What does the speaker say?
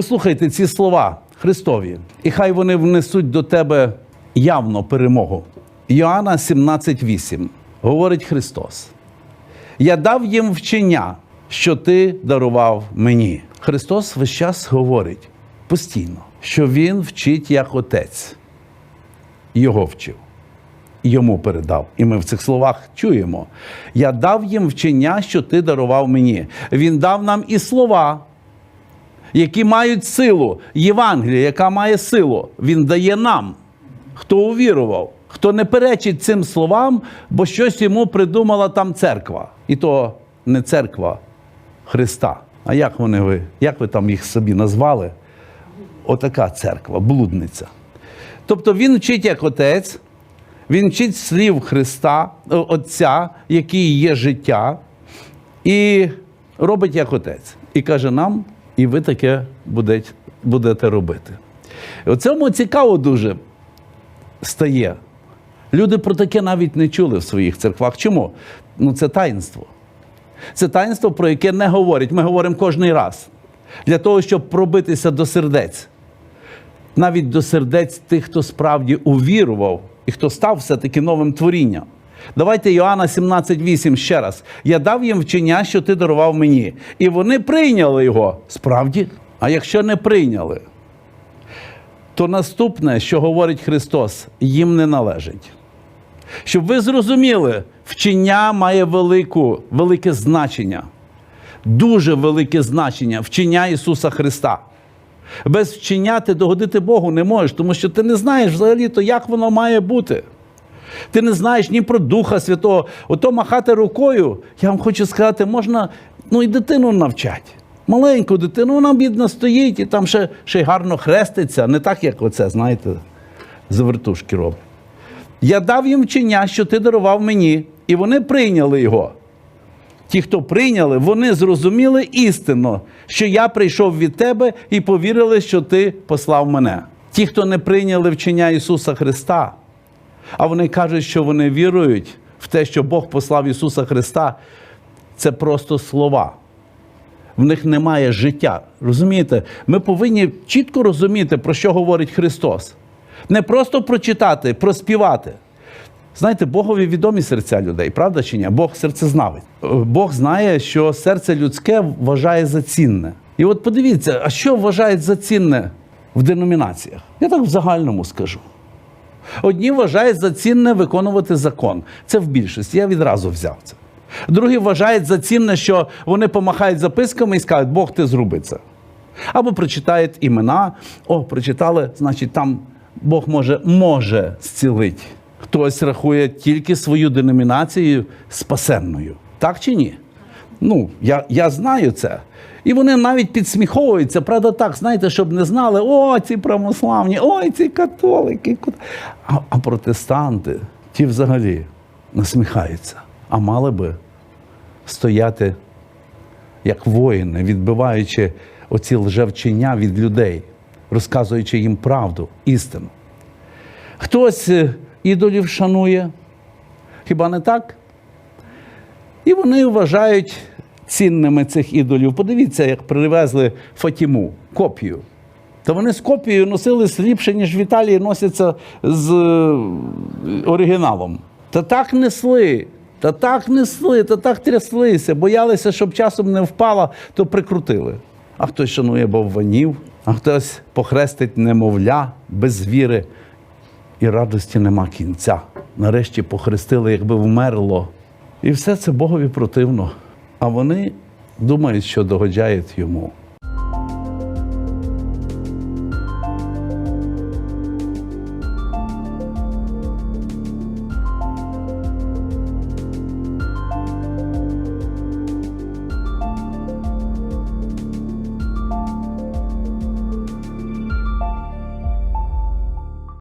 Послухайте ці слова Христові, і хай вони внесуть до тебе явно перемогу. Йоанна 17,8 говорить Христос. Я дав їм вчення, що ти дарував мені. Христос весь час говорить постійно, що Він вчить як отець. Його вчив. Йому передав. І ми в цих словах чуємо. Я дав їм вчення, що ти дарував мені. Він дав нам і слова, які мають силу. Євангелія, яка має силу, він дає нам. Хто увірував, хто не перечить цим словам, бо щось йому придумала там церква. І то не церква Христа. А як вони ви, як ви там їх собі назвали? Отака церква, блудниця. Тобто він вчить як отець, він вчить слів Христа, Отця, який є життя, і робить як отець. І каже нам, і ви таке будете, робити. І цьому цікаво дуже стає. Люди про таке навіть не чули в своїх церквах. Чому? Ну, це таїнство. Це таїнство, про яке не говорять. Ми говоримо кожний раз. Для того, щоб пробитися до сердець. Навіть до сердець тих, хто справді увірував і хто став все-таки новим творінням. Давайте Йоанна 17,8 ще раз. Я дав їм вчення, що ти дарував мені. І вони прийняли його. Справді? А якщо не прийняли, то наступне, що говорить Христос, їм не належить. Щоб ви зрозуміли, вчення має велику, велике значення, дуже велике значення вчення Ісуса Христа. Без вчення ти догодити Богу не можеш, тому що ти не знаєш взагалі-то, як воно має бути. Ти не знаєш ні про Духа Святого. Ото махати рукою, я вам хочу сказати, можна ну і дитину навчати. Маленьку дитину, вона бідна стоїть і там ще, ще гарно хреститься, не так, як оце, знаєте, з вертушки робить. Я дав їм вчення, що ти дарував мені, і вони прийняли його. Ті, хто прийняли, вони зрозуміли істинно, що я прийшов від тебе і повірили, що ти послав мене. Ті, хто не прийняли вчення Ісуса Христа, а вони кажуть, що вони вірують в те, що Бог послав Ісуса Христа, це просто слова. В них немає життя. Розумієте? Ми повинні чітко розуміти, про що говорить Христос. Не просто прочитати, проспівати. Знаєте, Богові відомі серця людей, правда чи ні? Бог серцезнавець. Бог знає, що серце людське вважає за цінне. І от подивіться, а що вважають за цінне в деномінаціях? Я так в загальному скажу. Одні вважають за цінне виконувати закон. Це в більшості. Я відразу взяв це. Другі вважають за цінне, що вони помахають записками і скажуть, Бог ти зроби це. Або прочитають імена, о, прочитали, значить, там Бог може, може зцілити. Хтось рахує тільки свою деномінацію спасенною. Так чи ні? Ну, я, я знаю це. І вони навіть підсміховуються, правда, так, знаєте, щоб не знали, о, ці православні, ой, ці католики. А, а протестанти, ті взагалі насміхаються. А мали би стояти як воїни, відбиваючи оці лжевчення від людей, розказуючи їм правду, істину. Хтось е, ідолів шанує, хіба не так? І вони вважають цінними цих ідолів. Подивіться, як привезли Фатіму, копію. Та вони з копією носили сліпше, ніж в Італії носяться з е, оригіналом. Та так несли, та так несли, та так тряслися, боялися, щоб часом не впала, то прикрутили. А хтось шанує бовванів, а хтось похрестить немовля без віри. І радості нема кінця. Нарешті похрестили, якби вмерло. І все це Богові противно. А вони думають, що догоджають йому.